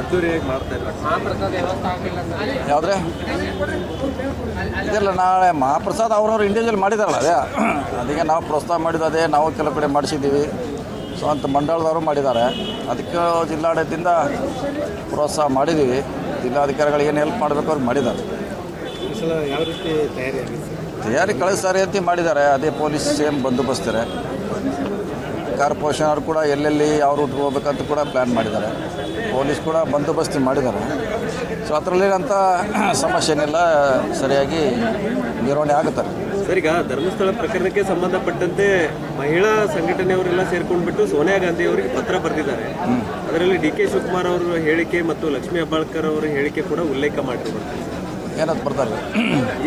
ಅದ್ದೂರಿಯಾಗಿ ಮಾಡ್ತಾ ಇಲ್ಲ ಯಾವುದ್ರೆ? ಇದೆಲ್ಲ ನಾಳೆ ಮಹಾಪ್ರಸಾದ್ ಅವ್ರವ್ರು ಇಂಡಿವಿಜುವಲ್ ಮಾಡಿದಾರಲ್ಲ ಅದೇ. ಅದಕ್ಕೆ ನಾವು ಪ್ರೋತ್ಸಾಹ ಮಾಡಿದ್ದು ಅದೇ ನಾವು ಕೆಲವು ಕಡೆ ಮಾಡಿಸಿದ್ದೀವಿ. ಸ್ವಂತ ಮಂಡಳದವರು ಮಾಡಿದ್ದಾರೆ. ಅದಕ್ಕೆ ಜಿಲ್ಲಾಡಳಿತದಿಂದ ಪ್ರೋತ್ಸಾಹ ಮಾಡಿದ್ದೀವಿ. ಜಿಲ್ಲಾಧಿಕಾರಿಗಳಿಗೆ ಏನು ಹೆಲ್ಪ್ ಮಾಡಬೇಕು ಅವ್ರು ಮಾಡಿದ್ದಾರೆ. ತಯಾರಿ ಕಳಿಸ್ತಾರೆ ಅಂತ ಮಾಡಿದ್ದಾರೆ. ಅದೇ ಪೊಲೀಸ್ ಸೇಮ್ ಬಂದೋಬಸ್ತಾರೆ ಕಾರ್ಪೊರೇಷನ್ ಅವರು ಕೂಡ ಎಲ್ಲೆಲ್ಲಿ ಯಾವ ರೂಟ್ ಹೋಗ್ಬೇಕಂತ ಕೂಡ ಪ್ಲ್ಯಾನ್ ಮಾಡಿದ್ದಾರೆ. ಪೊಲೀಸ್ ಕೂಡ ಬಂದೋಬಸ್ತಿ ಮಾಡಿದ್ದಾರೆ. ಸೊ ಅದರಲ್ಲಿರೋಂಥ ಸಮಸ್ಯೆ ಏನಿಲ್ಲ ಸರಿಯಾಗಿ ನಿರ್ವಹಣೆ ಆಗುತ್ತಾರೆ ಸರ್ ಈಗ ಧರ್ಮಸ್ಥಳ ಪ್ರಕರಣಕ್ಕೆ ಸಂಬಂಧಪಟ್ಟಂತೆ ಮಹಿಳಾ ಸಂಘಟನೆಯವರೆಲ್ಲ ಸೇರ್ಕೊಂಡ್ಬಿಟ್ಟು ಸೋನಿಯಾ ಗಾಂಧಿ ಅವರಿಗೆ ಪತ್ರ ಬರೆದಿದ್ದಾರೆ. ಅದರಲ್ಲಿ ಡಿ ಕೆ ಶಿವಕುಮಾರ್ ಅವರ ಹೇಳಿಕೆ ಮತ್ತು ಲಕ್ಷ್ಮೀ ಹೆಬ್ಬಾಳ್ಕರ್ ಅವರ ಹೇಳಿಕೆ ಕೂಡ ಉಲ್ಲೇಖ ಮಾಡಿರ್ತಾರೆ ಏನಂತ ಬರ್ತಾರೆ?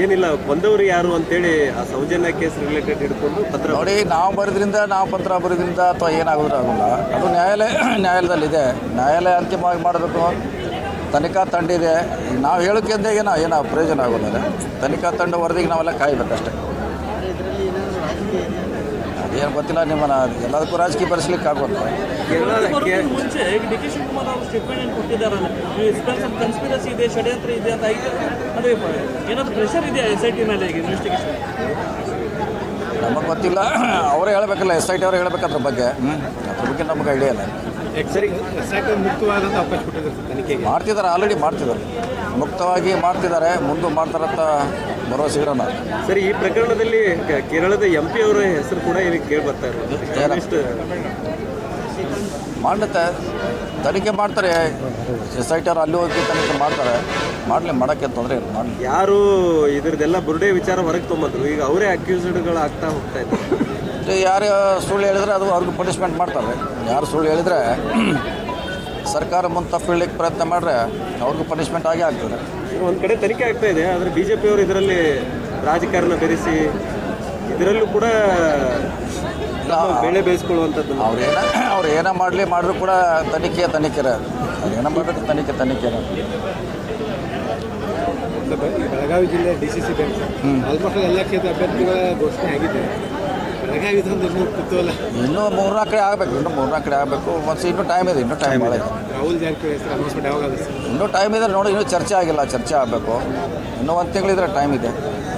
ಏನಿಲ್ಲ ಬಂದವರು ಯಾರು ಅಂತೇಳಿ ಆ ಸೌಜನ್ಯ ಕೇಸ್ ರಿಲೇಟೆಡ್ ಹಿಡ್ಕೊಂಡು ಪತ್ರ ನೋಡಿ ನಾವು ಬರೆದ್ರಿಂದ ನಾವು ಪತ್ರ ಬರೆದ್ರಿಂದ ಅಥವಾ ಏನಾಗೋದ್ರೂ ಆಗೋಲ್ಲ. ಅದು ನ್ಯಾಯಾಲಯ ನ್ಯಾಯಾಲಯದಲ್ಲಿದೆ. ನ್ಯಾಯಾಲಯ ಅಂತಿಮವಾಗಿ ಮಾಡಬೇಕು. ತನಿಖಾ ತಂಡ ಇದೆ. ನಾವು ಹೇಳೋಕ್ಕಿಂತ ಏನೋ ಏನೋ ಪ್ರಯೋಜನ ಆಗೋದಿಲ್ಲ. ತನಿಖಾ ತಂಡ ವರದಿಗೆ ನಾವೆಲ್ಲ ಕಾಯ್ಬೇಕಷ್ಟೇ. ಅದೇನು ಗೊತ್ತಿಲ್ಲ ನಿಮ್ಮನ್ನ ಎಲ್ಲದಕ್ಕೂ ರಾಜಕೀಯ ಪರಿಸ್ಲಿಕ್ಕೆ ಆಗೋದು. ಮುಂಚೆ ಡಿ ಕೆ ಶಿವಕುಮಾರ್ ಅವರು ಸ್ಟೇಟ್ಮೆಂಟ್ ಕೊಟ್ಟಿದ್ದಾರಲ್ಲ ಕನ್ಸ್ಪಿರಸಿ ಇದೆ ಷಡ್ಯಂತ್ರ ಇದೆ ಅಂತ ಐತೆ ಅದೇ ಏನಾದ್ರು ಪ್ರೆಷರ್ ಇದೆಯಾ ಎಸ್ ಐ ಟಿ ಮೇಲೆ ಈಗ ಇನ್ವೆಸ್ಟಿಗೇಷನ್ ನಮಗೆ ಗೊತ್ತಿಲ್ಲ ಅವರೇ ಹೇಳಬೇಕಲ್ಲ ಎಸ್ ಐ ಟಿ ಅವರೇ ಹೇಳಬೇಕು ಅದ್ರ ಬಗ್ಗೆ. ಅದ್ರ ಬಗ್ಗೆ ನಮಗೆ ಐಡಿಯಾ ಇಲ್ಲ. ಸರಿ ಮುಕ್ತವಾದಂಥ ಅವಕಾಶ ಕೊಟ್ಟಿದ್ದಾರೆ ಸರ್ ತನಿಖೆಗೆ. ಮಾಡ್ತಿದ್ದಾರೆ ಆಲ್ರೆಡಿ ಮಾಡ್ತಿದ್ದಾರೆ. ಮುಕ್ತವಾಗಿ ಮಾಡ್ತಿದ್ದಾರೆ ಮುಂದೆ ಮಾಡ್ತಾರಂತ ಭರವಸೆ ಇರೋಣ ಸರಿ ಈ ಪ್ರಕರಣದಲ್ಲಿ ಕೇರಳದ ಎಂ ಪಿ ಅವರ ಹೆಸರು ಕೂಡ ಇದಕ್ಕೆ ಕೇಳಿ ಬರ್ತಾ ಇರೋದು. ಮಾಡುತ್ತೆ ತನಿಖೆ ಮಾಡ್ತಾರೆ. ಎಸ್ ಐ ಟಿ ಅವ್ರು ಅಲ್ಲಿ ಹೋಗಿ ತನಿಖೆ ಮಾಡ್ತಾರೆ. ಮಾಡಲಿ ಮಾಡೋಕ್ಕೆ ತೊಂದರೆ ಇಲ್ಲ. ಮಾಡಲಿ. ಯಾರು ಇದ್ರದ್ದೆಲ್ಲ ಬುರುಡೆ ವಿಚಾರ ಹೊರಗೆ ತೊಗೊಂಬಂದ್ರು. ಈಗ ಅವರೇ ಅಕ್ಯೂಸ್ಡ್ಗಳು ಆಗ್ತಾ ಹೋಗ್ತಾ ಇದ್ದಾರೆ. ಯಾರು ಸುಳ್ಳು ಹೇಳಿದ್ರೆ ಅದು ಅವ್ರಿಗೆ ಪನಿಷ್ಮೆಂಟ್ ಮಾಡ್ತಾರೆ. ಯಾರು ಸುಳ್ಳು ಹೇಳಿದರೆ ಸರ್ಕಾರ ಮುಂದೆ ತಪ್ಪು ಹೇಳಲಿಕ್ಕೆ ಪ್ರಯತ್ನ ಮಾಡಿದ್ರೆ ಅವ್ರಿಗೂ ಪನಿಷ್ಮೆಂಟ್ ಆಗೇ ಆಗ್ತದೆ. ಒಂದು ಒಂದ್ ಕಡೆ ತನಿಖೆ ಆಗ್ತಾ ಇದೆ ಆದರೆ ಬಿ ಜೆ ಪಿಯವರು ಇದರಲ್ಲಿ ರಾಜಕಾರಣ ಬೆರೆಸಿ ಇದರಲ್ಲೂ ಕೂಡ ಬೇಳೆ ಬೆಳೆ ಬೇಯಿಸ್ಕೊಳ್ಳುವಂಥದ್ದು. ಅವ್ರು ಏನ ಅವ್ರು ಏನೇ ಮಾಡಲಿ ಮಾಡಿದ್ರು ಕೂಡ ತನಿಖೆ ತನಿಖೆ ಅವ್ರು ಏನೋ ಮಾಡಬೇಕು ತನಿಖೆ ತನಿಖೆ ಬೆಳಗಾವಿ ಜಿಲ್ಲೆ D C C bank almost ಎಲ್ಲ ಕ್ಷೇತ್ರ ಅಭ್ಯರ್ಥಿಗಳ ಘೋಷಣೆ ಆಗಿದೆ. ಇನ್ನೂ ಮೂರು ಇನ್ನೂ ಮೂರ್ನಾಲ್ಕು ಕಡೆ ಆಗಬೇಕು ಇನ್ನೂ ಮೂರ್ನಾಲ್ಕು ಕಡೆ ಆಗಬೇಕು. ಒಂದು ಇನ್ನೂ ಟೈಮ್ ಇದೆ ಇನ್ನೂ ಟೈಮ್ ಇದೆ. ಇನ್ನೂ ಟೈಮ್ ಇದೆ ನೋಡಿ ಇನ್ನೂ ಚರ್ಚೆ ಆಗಿಲ್ಲ ಚರ್ಚೆ ಆಗಬೇಕು. ಇನ್ನೂ ಒಂದು ತಿಂಗಳಿದ್ರೆ ಟೈಮ್ ಇದೆ.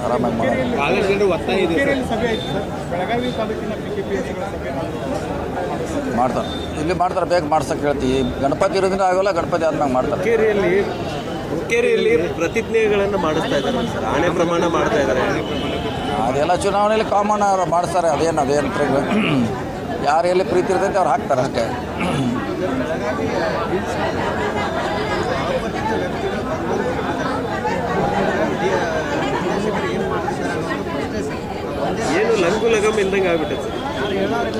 ಆರಾಮಾಗಿ ಮಾಡ್ತಾರೆ. ಇಲ್ಲಿ ಮಾಡ್ತಾರೆ ಬೇಗ ಮಾಡ್ಸಕ್ಕೆ ಹೇಳ್ತೀವಿ. ಗಣಪತಿ ಇರೋದ್ರಿಂದ ಆಗೋಲ್ಲ ಗಣಪತಿ ಆದ್ಮೇಲೆ ಮಾಡ್ತಾರೆ. ಹುಕ್ಕೇರಿಯಲ್ಲಿ ಹುಕ್ಕೇರಿಯಲ್ಲಿ ಪ್ರತಿಜ್ಞೆಗಳನ್ನು ಮಾಡಿಸ್ತಾ ಇದ್ದಾರೆ ಸರ್. ಆಣೆ ಪ್ರಮಾಣ ಮಾಡ್ತಾ ಇದ್ದಾರೆ. ಅದೆಲ್ಲ ಚುನಾವಣೆಯಲ್ಲಿ ಕಾಮನ್ ಅವ್ರು ಮಾಡ್ತಾರೆ ಅದೇನು ಅದೇನು ಯಾರು ಎಲ್ಲಿ ಪ್ರೀತಿ ಇರ್ತೈತೆ ಅವ್ರು ಹಾಕ್ತಾರೆ ಅಷ್ಟೇ. ಏನು ಲಗು ಲಗಮ್ ಇಲ್ದಂಗೆ ಆಗ್ಬಿಟ್ಟೈತೆ.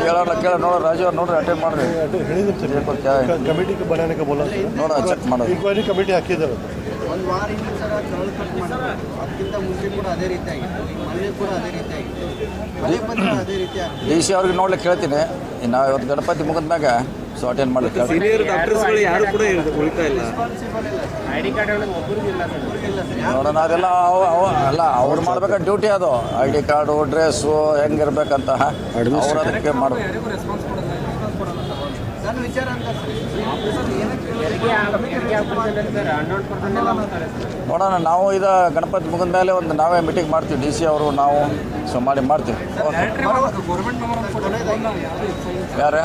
ಕೇಳೋಣ ಕೇಳ ನೋಡೋ ರಾಜು ಅವ್ರು ನೋಡ್ರಿ ಅಟೆಂಡ್ ಮಾಡ್ರಿ. ಕಮಿಟಿ ಬನಾನಕ್ಕೆ ಬೋಲ ನೋಡೋ ಚೆಕ್ ಮಾಡೋದು ಇನ್ಕ್ವೈರಿ ಕಮಿಟಿ ಹಾಕಿದ್ದಾರೆ. ಅದಕ್ಕಿಂತ ಮುಂಚೆ ಕೂಡ ಅದೇ ರೀತಿ ಆಗಿತ್ತು ಈಗ ಕೂಡ ಅದೇ ರೀತಿ ಆಗಿತ್ತು ಮಳೆ ಬಂದ್ರೆ ಅದೇ ರೀತಿ ಸಿ ಅವ್ರಿಗೆ ನೋಡ್ಲಿಕ್ಕೆ ಹೇಳ್ತೀನಿ ನಾವು ಇವತ್ತು ಗಣಪತಿ ಮುಗಿದ ಮ್ಯಾಗ ಸೊ ಅಟೆಂಡ್ ಮಾಡ್ಲಿಕ್ಕೆ ಸೀನಿಯರ್ ಡಾಕ್ಟರ್ಸ್ಗಳು ಯಾರು ಕೂಡ ಉಳಿತಾ ಇಲ್ಲ. ನೋಡೋಣ ಅದೆಲ್ಲ ಅವ ಅವ ಅಲ್ಲ ಅವ್ರು ಮಾಡ್ಬೇಕಾದ ಡ್ಯೂಟಿ ಅದು. ಐ ಡಿ ಕಾರ್ಡು ಡ್ರೆಸ್ಸು ಹೆಂಗಿರ್ಬೇಕಂತ. ಅವ್ರು ಅದಕ್ಕೆ ಮಾಡಬೇಕು. ನೋಡೋಣ ನಾವು ಇದ ಗಣಪತಿ ಮುಗಿದ ಮೇಲೆ ಒಂದು ನಾವೇ ಮೀಟಿಂಗ್ ಮಾಡ್ತೀವಿ ಡಿ ಸಿ ಅವರು ನಾವು ಸೊ ಮಾಡಿ ಮಾಡ್ತೀವಿ. ಯಾರು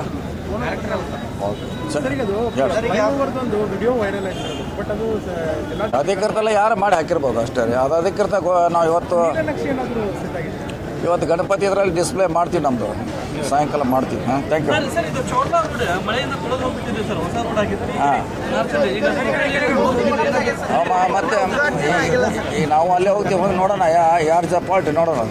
ಅಧಿಕೃತ ಎಲ್ಲ ಯಾರು ಮಾಡಿ ಹಾಕಿರ್ಬೋದು ಅಷ್ಟೇ. ರೀ ಅದು ಅಧಿಕೃತ ನಾವು ಇವತ್ತು ಇವತ್ತು ಗಣಪತಿ ಇದರಲ್ಲಿ ಡಿಸ್ಪ್ಲೇ ಮಾಡ್ತೀವಿ ನಮ್ಮದು ಸಾಯಂಕಾಲ ಮಾಡ್ತೀವಿ. ಹಾಂ ಥ್ಯಾಂಕ್ ಯು ಹಾಂ. ಈಗ ಮತ್ತೆ ಈ ನಾವು ಅಲ್ಲೇ ಹೋಗ್ತೀವಿ ಹೋಗಿ ನೋಡೋಣ. ಯಾ ಯಾರು ಜಪಾಲ್ಟಿ ನೋಡೋಣ.